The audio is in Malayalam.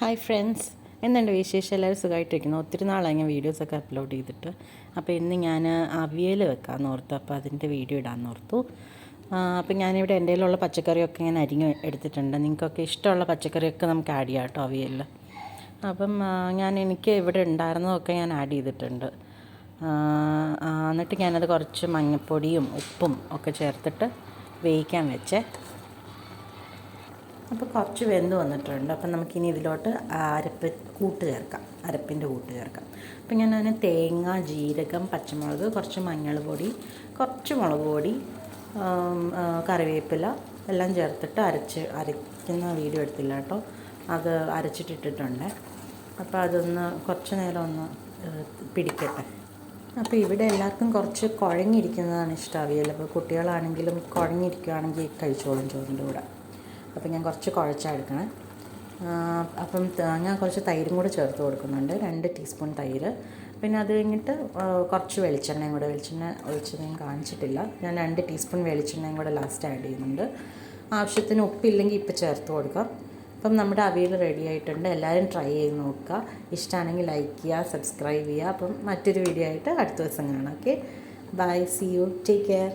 Hi friends. എന്നുണ്ട് വിശേഷം? എല്ലാവരും സുഖമായിട്ടിരിക്കുന്നു. ഒത്തിരി നാളായി ഞാൻ വീഡിയോസൊക്കെ അപ്ലോഡ് ചെയ്തിട്ട്. അപ്പോൾ ഇന്ന് ഞാൻ അവിയൽ വെക്കാമെന്ന് ഓർത്തു. അപ്പോൾ അതിന്റെ വീഡിയോ ഇടാമെന്ന് ഓർത്തു. അപ്പോൾ ഞാനിവിടെ എന്റെ കയ്യിലുള്ള പച്ചക്കറിയൊക്കെ ഞാൻ അരിഞ്ഞ് എടുത്തിട്ടുണ്ട്. നിങ്ങൾക്കൊക്കെ ഇഷ്ടമുള്ള പച്ചക്കറിയൊക്കെ നമുക്ക് ആഡ് ചെയ്യാം കേട്ടോ അവിയലിൽ. അപ്പം ഞാൻ എനിക്ക് ഇവിടെ ഉണ്ടായിരുന്നതൊക്കെ ഞാൻ ആഡ് ചെയ്തിട്ടുണ്ട്. എന്നിട്ട് ഞാനത് കുറച്ച് മഞ്ഞൾപ്പൊടിയും ഉപ്പും ഒക്കെ ചേർത്തിട്ട് വേവിക്കാൻ വെച്ചേ. അപ്പോൾ കുറച്ച് വെന്ത് വന്നിട്ടുണ്ട്. അപ്പം നമുക്കിനി ഇതിലോട്ട് അരപ്പ് കൂട്ട് ചേർക്കാം. അരപ്പിന്റെ കൂട്ട് ചേർക്കാം. അപ്പം ഞാൻ അതിന് തേങ്ങ ജീരകം പച്ചമുളക് കുറച്ച് മഞ്ഞൾ പൊടി കുറച്ച് മുളക് പൊടി കറിവേപ്പില എല്ലാം ചേർത്തിട്ട് അരച്ച് അരയ്ക്കുന്ന വീഡിയോ എടുത്തില്ല കേട്ടോ. അത് അരച്ചിട്ടിട്ടിട്ടുണ്ട്. അപ്പോൾ അതൊന്ന് കുറച്ച് നേരം ഒന്ന് പിടിക്കട്ടെ. അപ്പോൾ ഇവിടെ എല്ലാവർക്കും കുറച്ച് കുഴഞ്ഞിരിക്കുന്നതാണ് ഇഷ്ടം. അവിയൽ അപ്പോൾ കുട്ടികളാണെങ്കിലും കുഴഞ്ഞിരിക്കുകയാണെങ്കിൽ കഴിച്ചോളും ചോറിന്റെ കൂടെ. അപ്പോൾ ഞാൻ കുറച്ച് കുഴച്ചെടുക്കണം അപ്പം ഞാൻ കുറച്ച് തൈരും കൂടെ ചേർത്ത് കൊടുക്കുന്നുണ്ട്. രണ്ട് ടീസ്പൂൺ തൈര്. പിന്നെ അത് കഴിഞ്ഞിട്ട് കുറച്ച് വെളിച്ചെണ്ണയും കൂടെ. വെളിച്ചെണ്ണ ഒഴിച്ചത് ഞാൻ കാണിച്ചിട്ടില്ല. ഞാൻ രണ്ട് ടീസ്പൂൺ വെളിച്ചെണ്ണയും കൂടെ ലാസ്റ്റ് ആഡ് ചെയ്യുന്നുണ്ട്. ആവശ്യത്തിന് ഉപ്പില്ലെങ്കിൽ ഇപ്പം ചേർത്ത് കൊടുക്കാം. അപ്പം നമ്മുടെ അവിയൽ റെഡി ആയിട്ടുണ്ട്. എല്ലാവരും ട്രൈ ചെയ്ത് നോക്കുക. ഇഷ്ടമാണെങ്കിൽ ലൈക്ക് ചെയ്യുക സബ്സ്ക്രൈബ് ചെയ്യുക. അപ്പം മറ്റൊരു വീഡിയോ ആയിട്ട് അടുത്ത ദിവസം കാണാം. Okay bye see you take care